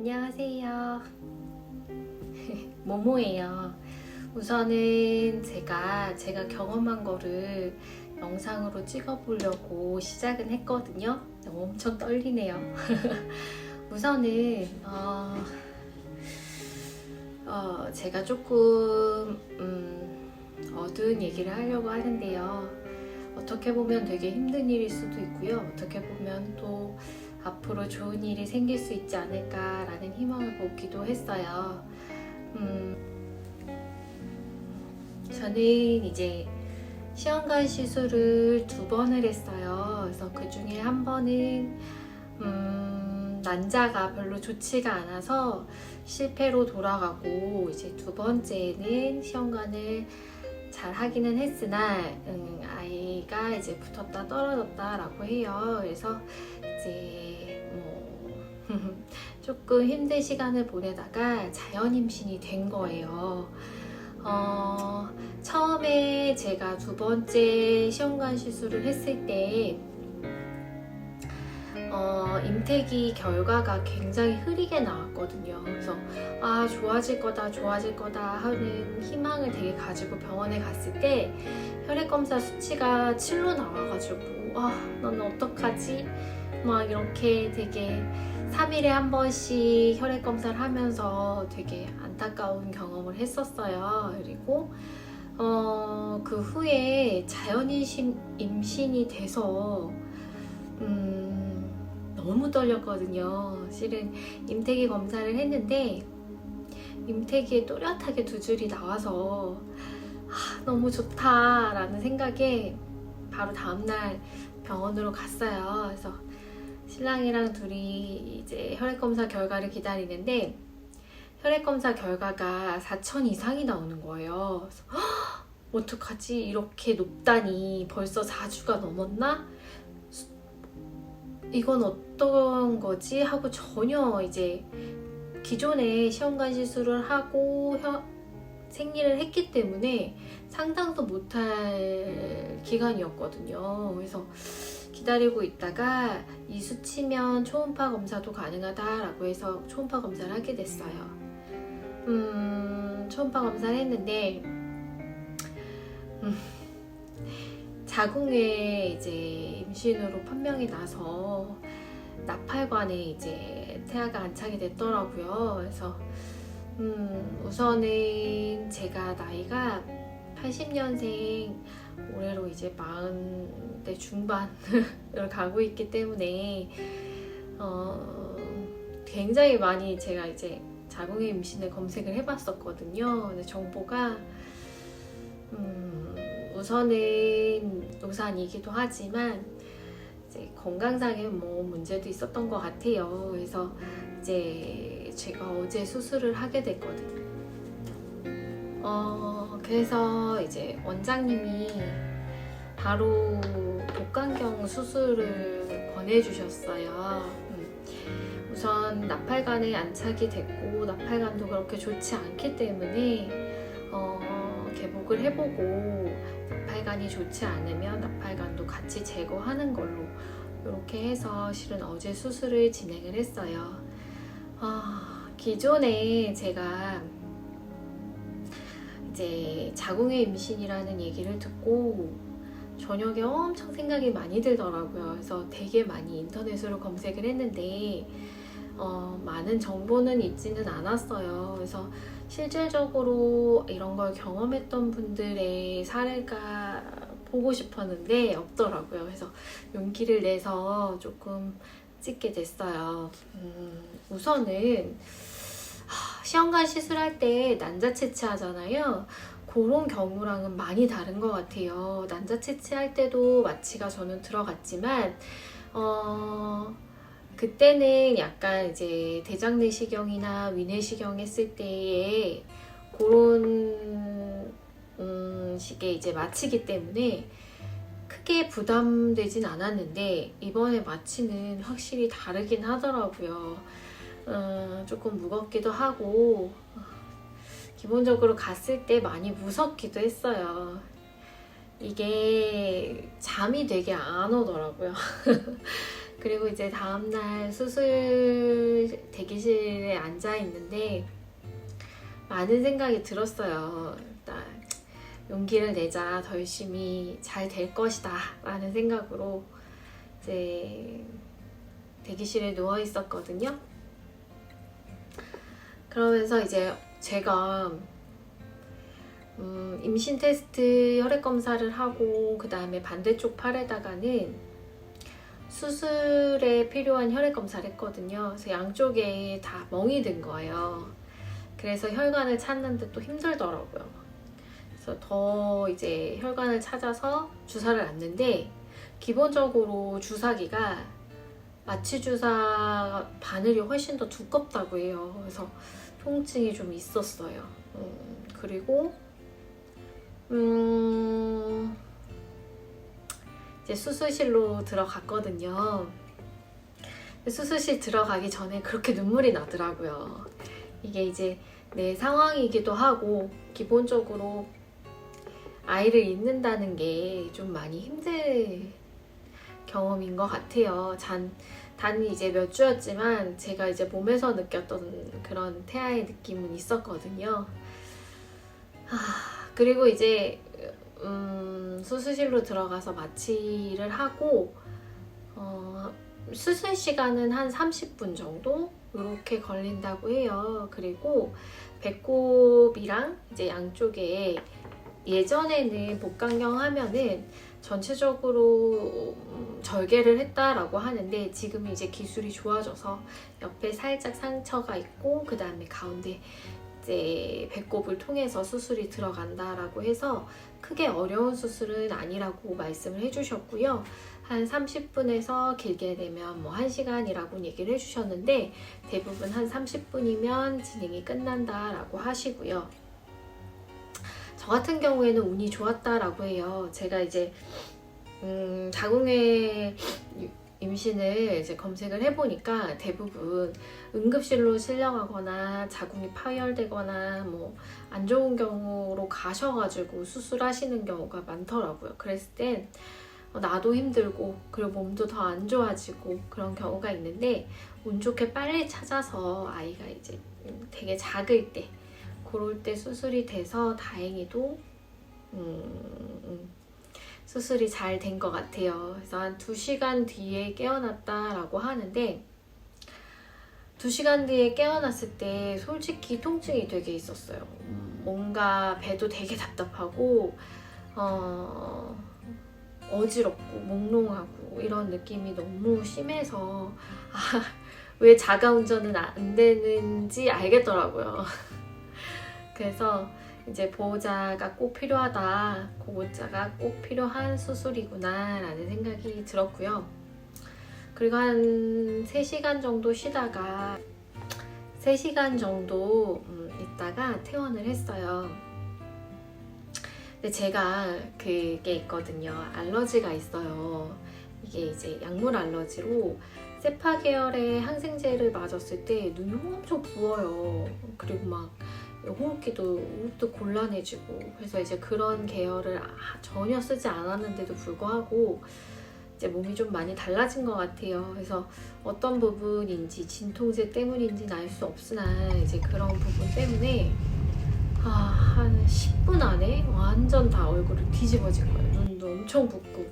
안녕하세요. 모모예요. 우선은 제가 제가 경험한 거를 영상으로 찍어보려고 시작은 했거든요. 엄청 떨리네요. 우선은 어, 어, 제가 조금 음, 어두운 얘기를 하려고 하는데요. 어떻게 보면 되게 힘든 일일 수도 있고요. 어떻게 보면 또 앞으로 좋은 일이 생길 수 있지 않을까라는 희망을 보기도 했어요. 음, 저는 이제 시험관 시술을 두 번을 했어요. 그래서 그 중에 한 번은 음, 난자가 별로 좋지가 않아서 실패로 돌아가고 이제 두 번째는 시험관을 잘 하기는 했으나 음, 아이가 이제 붙었다 떨어졌다라고 해요. 그래서 이제 뭐 조금 힘든 시간을 보내다가 자연 임신이 된 거예요. 어, 처음에 제가 두 번째 시험관 시술을 했을 때 어, 임태기 결과가 굉장히 흐리게 나왔거든요. 그래서 아 좋아질 거다 좋아질 거다 하는 희망을 되게 가지고 병원에 갔을 때 혈액 검사 수치가 7로 나와가지고 아난 어떡하지? 막 이렇게 되게 3일에 한 번씩 혈액 검사를 하면서 되게 안타까운 경험을 했었어요. 그리고 어, 그 후에 자연 임신, 임신이 돼서 음, 너무 떨렸거든요. 실은 임태기 검사를 했는데 임태기에 또렷하게 두 줄이 나와서 아, 너무 좋다라는 생각에 바로 다음날 병원으로 갔어요. 그래서 신랑이랑 둘이 이제 혈액 검사 결과를 기다리는데 혈액 검사 결과가 4천 이상이 나오는 거예요. 그래서 헉, 어떡하지? 이렇게 높다니 벌써 4주가 넘었나? 이건 어 떤 거지? 하고 전혀 이제 기존에 시험관 시술을 하고 혀, 생리를 했기 때문에 상상도 못할 기간이었거든요. 그래서 기다리고 있다가 이 수치면 초음파 검사도 가능하다라고 해서 초음파 검사를 하게 됐어요. 음, 초음파 검사를 했는데 음, 자궁에 이제 임신으로 판명이 나서 나팔관에 이제 태아가 안착이 됐더라고요. 그래서 음, 우선은 제가 나이가 80년생 올해로 이제 40대 중반을 가고 있기 때문에 어, 굉장히 많이 제가 이제 자궁의 임신을 검색을 해봤었거든요. 근데 정보가 음, 우선은 우산이기도 하지만 이제 건강상의 뭐 문제도 있었던 것 같아요. 그래서 이제 제가 어제 수술을 하게 됐거든요. 어, 그래서 이제 원장님이 바로 복강경 수술을 권해주셨어요. 음, 우선 나팔관에 안착이 됐고 나팔관도 그렇게 좋지 않기 때문에 어, 개복을 해보고 나팔관이 좋지 않으면 나팔관도 같이 제거하는 걸로 이렇게 해서 실은 어제 수술을 진행을 했어요. 아, 기존에 제가 이제 자궁의 임신이라는 얘기를 듣고 저녁에 엄청 생각이 많이 들더라고요. 그래서 되게 많이 인터넷으로 검색을 했는데 어, 많은 정보는 있지는 않았어요. 그래서 실질적으로 이런 걸 경험했던 분들의 사례가 보고 싶었는데 없더라고요. 그래서 용기를 내서 조금 찍게 됐어요. 음, 우선은 시험관 시술할 때 난자 채취하잖아요. 그런 경우랑은 많이 다른 것 같아요. 난자 채취할 때도 마취가 저는 들어갔지만, 어, 그때는 약간 이제 대장 내시경이나 위내시경 했을 때에 그런 음, 식의 이제 마취기 때문에 크게 부담되진 않았는데 이번에 마취는 확실히 다르긴 하더라고요. 어, 조금 무겁기도 하고 기본적으로 갔을 때 많이 무섭기도 했어요. 이게 잠이 되게 안 오더라고요. 그리고 이제 다음날 수술 대기실에 앉아 있는데 많은 생각이 들었어요. 나 용기를 내자, 더 열심히 잘 될 것이다 라는 생각으로 이제 대기실에 누워 있었거든요. 그러면서 이제 제가 음, 임신 테스트 혈액 검사를 하고 그 다음에 반대쪽 팔에다가는 수술에 필요한 혈액 검사를 했거든요. 그래서 양쪽에 다 멍이 든 거예요. 그래서 혈관을 찾는데 또 힘들더라고요. 그래서 더 이제 혈관을 찾아서 주사를 놨는데 기본적으로 주사기가 마취 주사 바늘이 훨씬 더 두껍다고 해요. 그래서 통증이 좀 있었어요. 음, 그리고 음, 이제 수술실로 들어갔거든요. 수술실 들어가기 전에 그렇게 눈물이 나더라고요. 이게 이제 내 상황이기도 하고 기본적으로 아이를 잃는다는 게 좀 많이 힘든 경험인 것 같아요. 단, 단 이제 몇 주였지만 제가 이제 몸에서 느꼈던 그런 태아의 느낌은 있었거든요. 하, 그리고 이제 음, 수술실로 들어가서 마취를 하고 어, 수술 시간은 한 30분 정도 이렇게 걸린다고 해요. 그리고 배꼽이랑 이제 양쪽에 예전에는 복강경 하면은 전체적으로 음, 절개를 했다라고 하는데 지금 이제 기술이 좋아져서 옆에 살짝 상처가 있고 그 다음에 가운데 이제 배꼽을 통해서 수술이 들어간다라고 해서 크게 어려운 수술은 아니라고 말씀을 해주셨고요. 한 30분에서 길게 되면 뭐 1시간이라고 얘기를 해주셨는데 대부분 한 30분이면 진행이 끝난다라고 하시고요. 저 같은 경우에는 운이 좋았다라고 해요. 제가 이제 음, 자궁의 임신을 이제 검색을 해보니까 대부분 응급실로 실려가거나 자궁이 파열되거나 뭐 안 좋은 경우로 가셔가지고 수술하시는 경우가 많더라고요. 그랬을 땐 어, 나도 힘들고 그리고 몸도 더 안 좋아지고 그런 경우가 있는데 운 좋게 빨리 찾아서 아이가 이제 되게 작을 때 그럴 때 수술이 돼서 다행히도 음, 음, 수술이 잘 된 것 같아요. 그래서 한 2시간 뒤에 깨어났다라고 하는데 2시간 뒤에 깨어났을 때 솔직히 통증이 되게 있었어요. 뭔가 배도 되게 답답하고 어, 어지럽고 몽롱하고 이런 느낌이 너무 심해서 아, 왜 자가 운전은 안 되는지 알겠더라고요. 그래서 이제 보호자가 꼭 필요하다, 보호자가 꼭 필요한 수술이구나 라는 생각이 들었고요. 그리고 한 3시간 정도 쉬다가 3시간 정도 음, 있다가 퇴원을 했어요. 근데 제가 그게 있거든요. 알러지가 있어요. 이게 이제 약물 알러지로 세파 계열의 항생제를 맞았을 때 눈이 엄청 부어요. 그리고 막 호흡기도 호흡도 곤란해지고 그래서 이제 그런 계열을 아- 전혀 쓰지 않았는데도 불구하고 이제 몸이 좀 많이 달라진 것 같아요. 그래서 어떤 부분인지 진통제 때문인지는 알 수 없으나 이제 그런 부분 때문에 아, 한 10분 안에 완전 다 얼굴이 뒤집어진 거예요. 눈도 엄청 붓고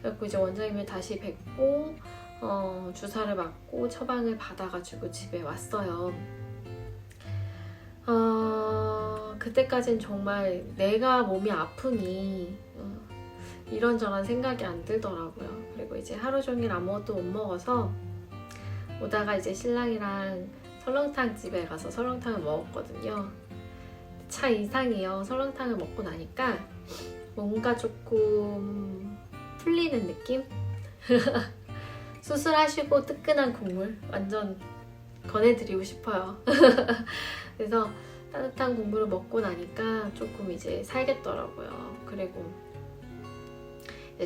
그래갖고 이제 원장님을 다시 뵙고 어, 주사를 맞고 처방을 받아가지고 집에 왔어요. 어, 그때까진 정말 내가 몸이 아프니 어, 이런저런 생각이 안 들더라고요. 그리고 이제 하루 종일 아무것도 못 먹어서 오다가 이제 신랑이랑 설렁탕 집에 가서 설렁탕을 먹었거든요. 차 이상이요. 설렁탕을 먹고 나니까 뭔가 조금 풀리는 느낌? 수술하시고 뜨끈한 국물 완전 권해드리고 싶어요. 그래서 따뜻한 국물을 먹고 나니까 조금 이제 살겠더라고요. 그리고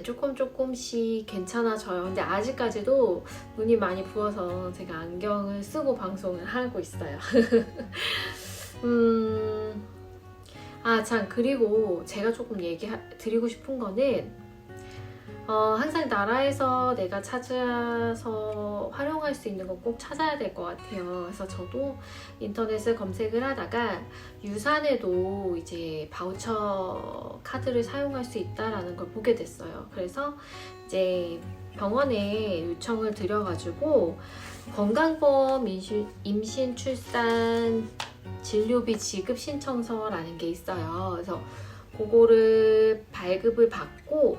조금 조금씩 괜찮아져요. 근데 아직까지도 눈이 많이 부어서 제가 안경을 쓰고 방송을 하고 있어요. 음, 아, 참, 그리고 제가 조금 얘기 드리고 싶은 거는, 어, 항상 나라에서 내가 찾아서 활용할 수 있는 건 꼭 찾아야 될 것 같아요. 그래서 저도 인터넷을 검색을 하다가 유산에도 이제 바우처 카드를 사용할 수 있다라는 걸 보게 됐어요. 그래서 이제 병원에 요청을 드려가지고 건강보험 임신, 임신 출산 진료비 지급 신청서라는 게 있어요. 그래서 그거를 발급을 받고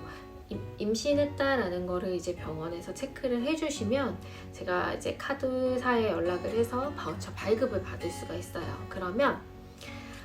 임- 임신했다라는 거를 이제 병원에서 체크를 해주시면 제가 이제 카드사에 연락을 해서 바우처 발급을 받을 수가 있어요. 그러면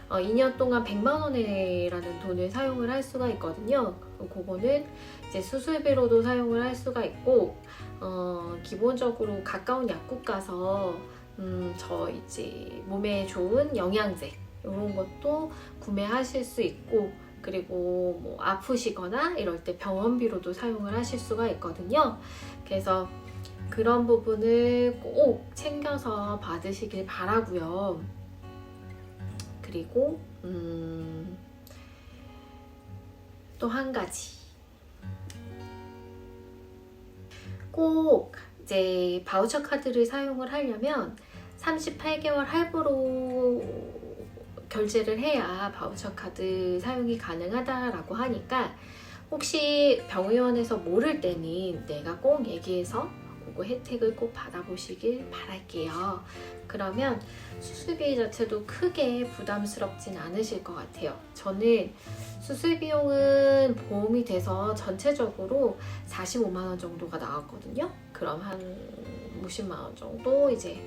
어, 2년 동안 100만 원이라는 돈을 사용을 할 수가 있거든요. 그거는 이제 수술비로도 사용을 할 수가 있고 어, 기본적으로 가까운 약국 가서 음, 저 이제 몸에 좋은 영양제 이런 것도 구매하실 수 있고 그리고 뭐 아프시거나 이럴 때 병원비로도 사용을 하실 수가 있거든요. 그래서 그런 부분을 꼭 챙겨서 받으시길 바라고요. 그리고 음, 또 한 가지 꼭 이제 바우처 카드를 사용을 하려면 38개월 할부로 결제를 해야 바우처 카드 사용이 가능하다라고 하니까 혹시 병의원에서 모를 때는 내가 꼭 얘기해서 그거 혜택을 꼭 받아보시길 바랄게요. 그러면 수술비 자체도 크게 부담스럽진 않으실 것 같아요. 저는 수술 비용은 보험이 돼서 전체적으로 45만 원 정도가 나왔거든요. 그럼 한 50만 원 정도 이제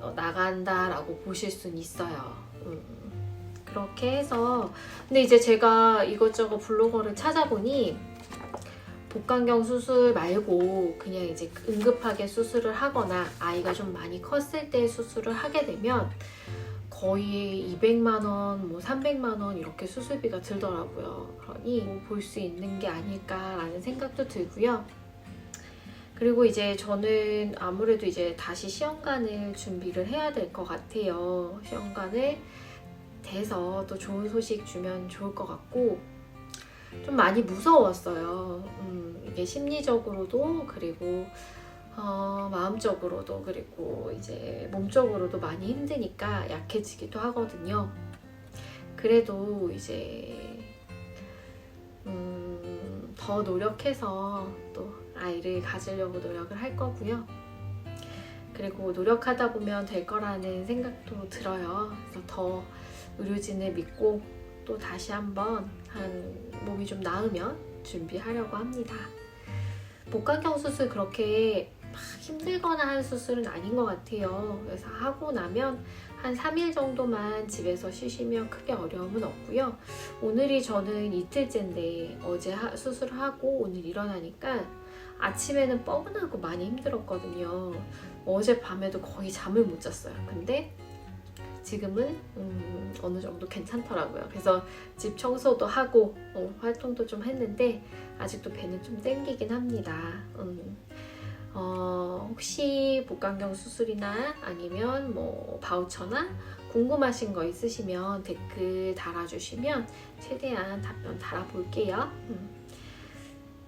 어, 나간다라고 보실 수는 있어요. 음, 그렇게 해서 근데 이제 제가 이것저것 블로거를 찾아보니 복강경 수술 말고 그냥 이제 응급하게 수술을 하거나 아이가 좀 많이 컸을 때 수술을 하게 되면 거의 200만 원, 뭐 300만 원 이렇게 수술비가 들더라고요. 그러니 볼수 있는 게 아닐까라는 생각도 들고요. 그리고 이제 저는 아무래도 이제 다시 시험관을 준비를 해야 될 것 같아요. 시험관을 돼서 또 좋은 소식 주면 좋을 것 같고 좀 많이 무서웠어요. 음, 이게 심리적으로도 그리고 어, 마음적으로도 그리고 이제 몸적으로도 많이 힘드니까 약해지기도 하거든요. 그래도 이제 음, 더 노력해서 또 아이를 가지려고 노력을 할 거고요. 그리고 노력하다 보면 될 거라는 생각도 들어요. 그래서 더 의료진을 믿고 또 다시 한번 한 몸이 좀 나으면 준비하려고 합니다. 복강경 수술 그렇게 막 힘들거나 한 수술은 아닌 것 같아요. 그래서 하고 나면 한 3일 정도만 집에서 쉬시면 크게 어려움은 없고요. 오늘이 저는 이틀째인데 어제 하- 수술하고 오늘 일어나니까 아침에는 뻐근하고 많이 힘들었거든요. 어제 밤에도 거의 잠을 못 잤어요. 근데 지금은 음, 어느 정도 괜찮더라고요. 그래서 집 청소도 하고 어, 활동도 좀 했는데 아직도 배는 좀 땡기긴 합니다. 음, 어, 혹시 복강경 수술이나 아니면 뭐 바우처나 궁금하신 거 있으시면 댓글 달아주시면 최대한 답변 달아볼게요. 음.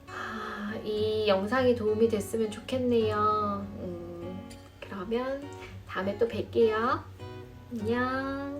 아, 이 영상이 도움이 됐으면 좋겠네요. 음, 그러면 다음에 또 뵐게요. 안녕.